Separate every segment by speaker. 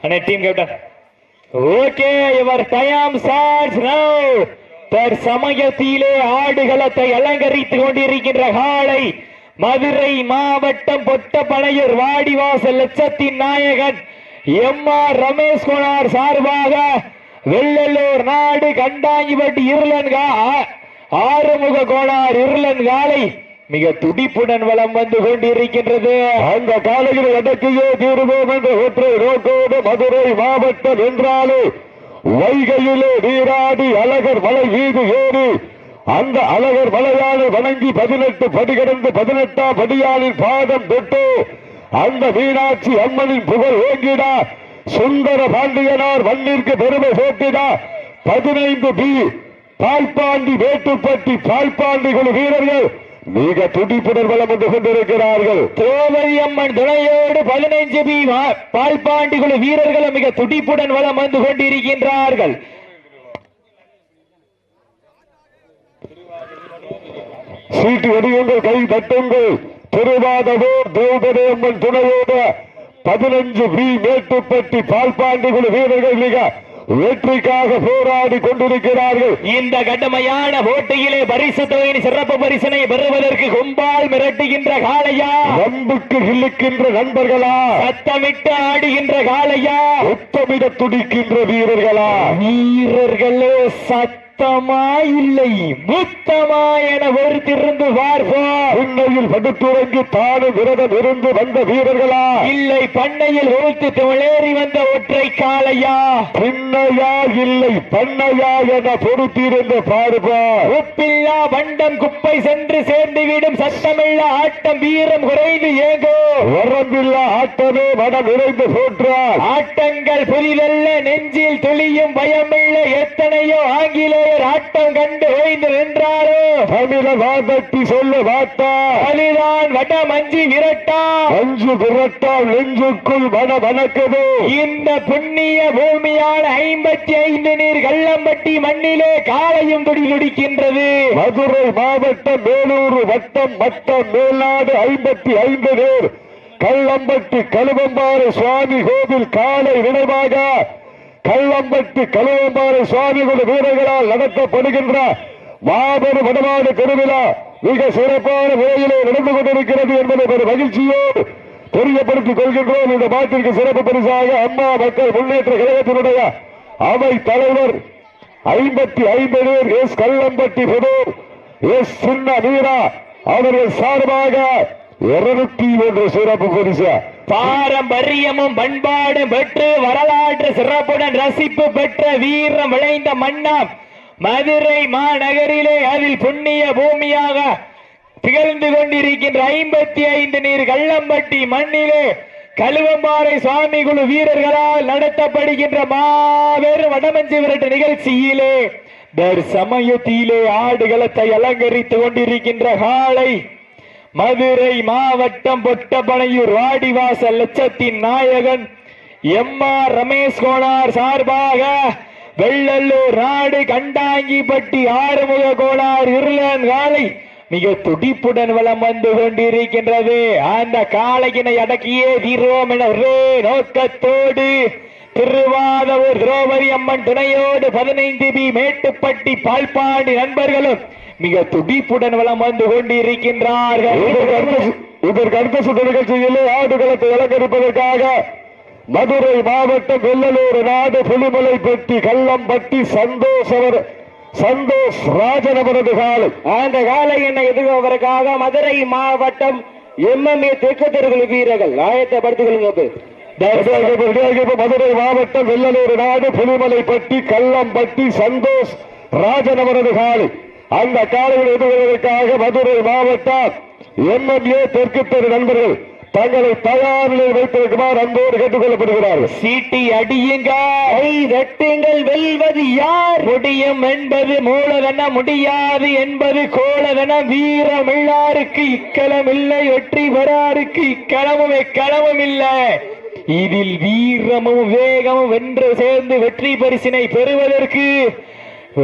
Speaker 1: அண்ணே team captain okay your time starts தர் தற்சமயத்திலே ஆடுகளத்தை அலங்கரித்துக் கொண்டிருக்கின்ற காலை மதுரை மாவட்டம் பொட்டப்பனையூர் வாடிவாசல் லட்சத்தின் நாயகன் எம் ஆர் ரமேஷ் குமார் சார்பாக வெள்ளலூர் நாடு கண்டாங்கிப்பட்டி இருளன்கா ஆறுமுக கோணார் இருளன் காலை மிக துடிப்புடன் வளம் வந்து கொண்டிருக்கின்றது.
Speaker 2: அந்த காலையில் அடக்கியே தீர்வோம் என்ற ஒற்றை நோக்கோடு மதுரை மாவட்டம் என்றாலே வைகையிலே நீராடி அழகர் மலை மீது ஏறி அந்த அழகர் மலையாளை வணங்கி பதினெட்டு படி கடந்து பதினெட்டாம் படியாளின் பாதம் தொட்டு அந்த மீனாட்சி அம்மனின் புகழ் ஓங்கிடா சுந்தர பாண்டியனார் மண்ணிற்கு பெருமை சேர்த்திடா பதினைந்து பி பால்பாண்டி வேட்டுப்பட்டி பால்பாண்டி குழு வீரர்கள் மிக துடிப்புடன் வளம் வந்து கொண்டிருக்கிறார்கள்.
Speaker 1: திரௌபதி அம்மன் துணையோடு பதினைஞ்சு பி பால்பாண்டி குழு வீரர்களும் மிக துடிப்புடன் வலம் வந்து கொண்டிருக்கின்றார்கள்.
Speaker 2: சீட்டு வெடியுங்கள் கை தட்டுங்கள். திருவாதவூர் திரௌபதி அம்மன் துணையோடு பதினஞ்சு பி மேட்டுப்பட்டி பால்பாண்டி குழு வீரர்கள் மிக வெற்றிக்காக போராடி கொண்டிருக்கிறார்கள்.
Speaker 1: இந்த கடுமையான போட்டியிலே பரிசு தொகையின் சிறப்பு பரிசனை பெறுவதற்கு கும்பால் மிரட்டுகின்ற காளையா?
Speaker 2: நம்புக்கு இழுக்கின்ற நண்பர்களா?
Speaker 1: சத்தமிட்டு ஆடுகின்ற காளையா?
Speaker 2: உத்தமிட துடிக்கின்ற வீரர்களா?
Speaker 1: வீரர்களே சத்தமா இல்லை முத்தமா என ஒருத்திருந்து பார்ப்போம்
Speaker 2: உண்மையில் படுத்துறங்கி தானும் விரதம் இருந்து வந்த வீரர்களா?
Speaker 1: இல்லை பண்ணையில் உழுத்து துளேறி வந்த ஒற்றை காலையா
Speaker 2: பின்னையா? இல்லை பண்ணையா என பொறுத்திருந்து பாடுபார்
Speaker 1: உப்பில்லா வண்டம் குப்பை சென்று சேர்ந்துவிடும் சத்தமில்ல ஆட்டம் வீரம் குறைந்து ஏகோ.
Speaker 2: வரம்பில்லா ஆட்டமே மனம் நிறைந்து போற்றார்
Speaker 1: ஆட்டங்கள் புரிதல்ல நெஞ்சில் துளியும் பயமில்ல எத்தனையோ ஆங்கிலேயர் ஆட்டம் கண்டு ஓய்ந்து நின்றாரோ.
Speaker 2: தமிழ வாதட்டி சொல்ல வாத்தா.
Speaker 1: அதுதான் வட மஞ்சி விரட்டா
Speaker 2: அஞ்சு புரட்டால் நெஞ்சுக்குள் மன வணக்கது.
Speaker 1: இந்த புண்ணிய பூமியான ஐம்பத்தி ஐந்து நீர் கள்ளம்பட்டி மண்ணிலே காலையும் துடி துடிக்கின்றது.
Speaker 2: மதுரை மாவட்டம் மேலூர் வட்டம் வட்டம் மேல்நாடு ஐம்பத்தி ஐந்து பேர் கள்ளம்பட்டி கழுவம்பாறை சுவாமி கோவில் காலை நினைவாக கள்ளம்பட்டி கழுவம்பாறை சுவாமி குழு வீரர்களால் நடத்தப்படுகின்ற மாபெரும் வடமாடு திருவிழா மிக சிறப்பான முறையிலே நடந்து கொண்டிருக்கிறது என்பதை ஒரு மகிழ்ச்சியோடு தெரியப்படுத்திக் கொள்கின்றோம். இந்த மாட்டிற்கு சிறப்பு பரிசாக அம்மா மக்கள் முன்னேற்ற கழகத்தினுடைய அவை தலைவர் ஐம்பத்தி ஐம்பது எஸ் கள்ளம்பட்டி புதூர் எஸ் சின்ன வீரா அவர்கள் சார்பாக இருநூத்தி ஒன்று சிறப்பு பரிசு.
Speaker 1: பாரம்பரியமும் பண்பாடும் பெற்று வரலாற்று சிறப்புடன் ரசிப்பு பெற்ற வீரம் விளைந்த மன்னம் மதுரை மாநகரிலே அதில் புண்ணிய பூமியாக திகழ்ந்து கொண்டிருக்கின்ற ஐம்பத்தி ஐந்து நீர் கள்ளம்பட்டி மண்ணிலே கழுவம்பாறை சுவாமி குழு வீரர்களால் நடத்தப்படுகின்ற மாபெரும் வடமஞ்சி விரட்டு நிகழ்ச்சியிலே தற்சமயத்திலே ஆடுகளத்தை அலங்கரித்துக் கொண்டிருக்கின்ற காலை மதுரை மாவட்டம் பொட்டப்பனையூர் வாடிவாசல் லட்சத்தின் நாயகன் எம் ஆர் ரமேஷ் கோனார் சார்பாக வெள்ளல்லூர் நாடு கண்டாங்கிப்பட்டி ஆறுமுக கோனார் இருளன் காலை மிக துடிப்புடன் வளம் வந்து கொண்டிருக்கின்றது. அந்த காளையினை அடக்கியே தீர்வோம் என ஒரே நோக்கத்தோடு திருவாதவூர் திரௌபதி அம்மன் துணையோடு பதினைந்து பி மேட்டுப்பட்டி பால்பாண்டி நண்பர்களும் மிக துடிப்புடன் வலம் வந்து கொண்டிருக்கின்றார்கள்.
Speaker 2: இதற்கு அடுத்த- சுற்று நிகழ்ச்சியிலே ஆடுகளத்தை அலங்கரிப்பதற்காக மதுரை மாவட்டம் வெள்ளலூர் நாடு புலிமலை பெட்டி கள்ளம்பட்டி சந்தோஷ் ராஜன் அவரது காலை.
Speaker 1: அந்த காலை என்னை எதிர்கொள்வதற்காக மதுரை மாவட்டம் எம்எம்ஏ தெற்கு தெருவில் வீரர்கள். ஆயத்தப்படுத்திக் கொள்ளுங்க
Speaker 2: மதுரை மாவட்டம் வெள்ளலூர் நாடு புலிமலை பட்டி கள்ளம்பட்டி சந்தோஷ் ராஜன் அவரது காலை அந்த காலையில் எதிர்கொள்வதற்காக மதுரை மாவட்டம் எம்எம்ஏ தெற்கு தெரு நண்பர்கள் தங்களை தயார் நிலையில் வைத்திருக்குமாறு அன்போடு கேட்டுக் கொள்ளப்படுகிறார்கள்
Speaker 1: சீட்டி அடியுங்க. ஐ ரெட்டுங்கள் வெல்வது யார்? முடியும் என்பது மூலதன முடியாது என்பது கோலதன. வீரம் இல்லாருக்கு இக்களம் இல்லை வெற்றி பெறாருக்கு இக்களமும் எக்களமும் இல்லை. இதில் வீரமும் வேகமும் வென்று சேர்ந்து வெற்றி பரிசினை பெறுவதற்கு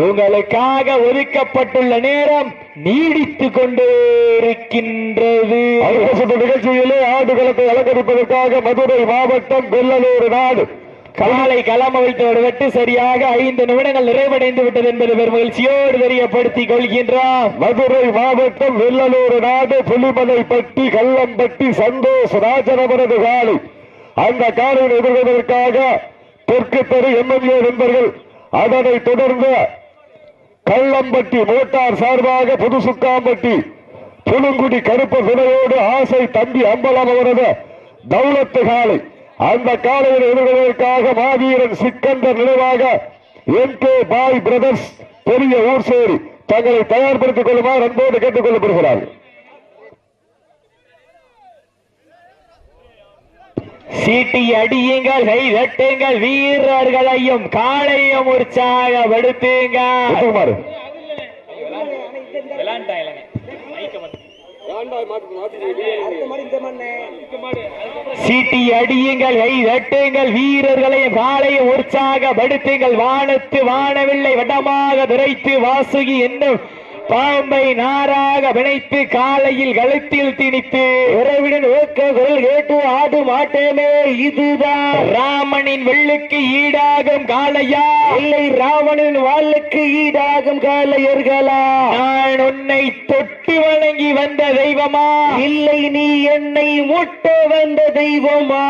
Speaker 1: உங்களுக்காக ஒதுக்கப்பட்டுள்ள நேரம் நீடித்துக் கொண்டே இருக்கின்றது.
Speaker 2: நிகழ்ச்சியிலே ஆடுகளத்தை அலங்கரிப்பதற்காக மதுரை மாவட்டம் வெள்ளலூர் நாடு.
Speaker 1: காலை களம் அவிழ்த்து விட்டு சரியாக ஐந்து நிமிடங்கள் நிறைவடைந்து விட்டது என்பது பெரும் மகிழ்ச்சியோடு தெரியப்படுத்திக் கொள்கின்றோம்
Speaker 2: மதுரை மாவட்டம் வெள்ளலூர் நாடு புலிமலைப்பட்டி கல்லம்பட்டி சந்தோஷ் ராஜனவரது காலை. அந்த காலையில் எதிர்கொள்வதற்காக தெற்கு தெரு எம்எல்ஏ நண்பர்கள் அதனைத் தொடர்ந்து கள்ளம்பட்டி மோட்டார் சார்பாக புதுசுக்காம்பட்டி புலுங்குடி கருப்பு விலையோடு ஆசை தம்பி அம்பலம் அவரது தௌலத்து காலை. அந்த காலையில் எதிர்கொள்வதற்காக மாவீரன் சிக்கந்தர் நினைவாக எம் கே பாய் பிரதர்ஸ் பெரிய ஊர் சேரி தங்களை தயார்படுத்திக் கொள்ளுமாறு அன்போடு கேட்டுக் கொள்ளப்படுகிறார்கள்.
Speaker 1: சீட்டி அடியுங்கள் கை தட்டுங்கள் வீரர்களையும் காளையும் உற்சாகப்படுத்துங்க சீட்டி அடியுங்கள் கை தட்டுங்கள் வீரர்களையும் காளையும் உற்சாகப்படுத்துங்கள் வானத்து வானவில்லை வட்டமாக துரைத்து வாசுகி என்னும் பாம்பை நாராக பிணைத்து காலையில் கழுத்தில் திணித்து உறவிடன் ஓக்க குரல் கேட்டு ஆடு மாட்டேனே இதுதான் ராமனின் வெள்ளுக்கு ஈடாகும் காளையா? இல்லை ராவணன் வாளுக்கு ஈடாகும் காளையர்களா? நான் உன்னை தொட்டு வணங்கி வந்த தெய்வமா? இல்லை நீ என்னை முட்ட வந்த தெய்வமா?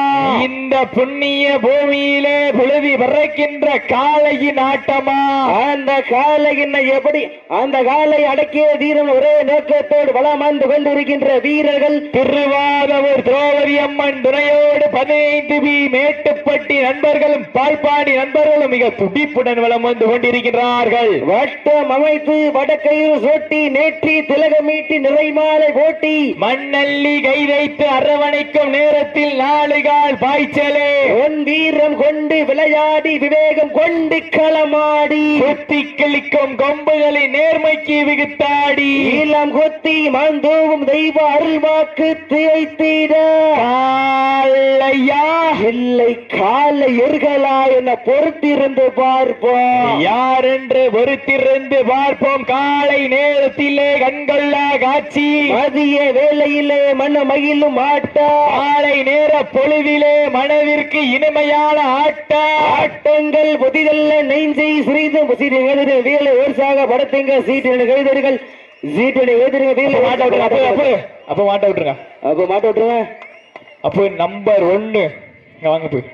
Speaker 1: இந்த புண்ணிய பூமியிலே புழுதி பறக்கின்ற காளையின் ஆட்டமா? அந்த காளையினை எப்படி அந்த காலை அடக்கிய தீரன் ஒரே நோக்கத்தோடு வளம் வந்து கொண்டிருக்கின்ற வீரர்கள்? திருவாதவூர் திரௌபதி அம்மன் துணையோடு பதினைந்து பி மேட்டுப்பட்டி நண்பர்களும் பால்பாடி நண்பர்களும் மிக துடிப்புடன் வளம் வந்து கொண்டிருக்கிறார்கள் வட்டம் அமைத்து வடக்கையில் சோட்டி நேற்றி திலகமீட்டி நிறைமாலை போட்டி. மண்ணள்ளி கை வைத்து அரவணைக்கும் நேரத்தில் நாலு கால் பாய்ச்சலே. உன் வீரம் கொண்டு விளையாடி விவேகம் கொண்டு களமாடி. குத்தி கிழிக்கும் கொம்புகளை நேர்மைக்கு விகுத்தாடி. இளம் கொத்தி மந்தோவும் தெய்வ அருள்வாக்கு திகைத்திட காலையா இல்லை காலை எருகலா என பொறுத்திருந்து பார்ப்போம். யார் என்று பொறுத்திருந்து பார்ப்போம். காலை நேரத்திலே கண்கொள்ளா காட்சி. மதிய வேளையிலே மன மகிழும் ஆட்டா. காலை நேர பொழுதிலே மனதிற்கு இனிமையான ஆட்டா. ஆட்டங்கள் புதிதல்ல நெஞ்சை சிறிது சிறிது எழுதின வேலை ஓர்சாக படத்துங்க சீட்டு எழுதிர்கள் சீட்டு எழுதிருங்க வேலை மாட்ட விட்டுருங்க அப்போ அப்போ அப்போ மாட்ட விட்டுருங்க. அப்போ மாட்ட விட்டுருங்க. அப்போ நம்பர் ஒன்னு வாங்க போய்.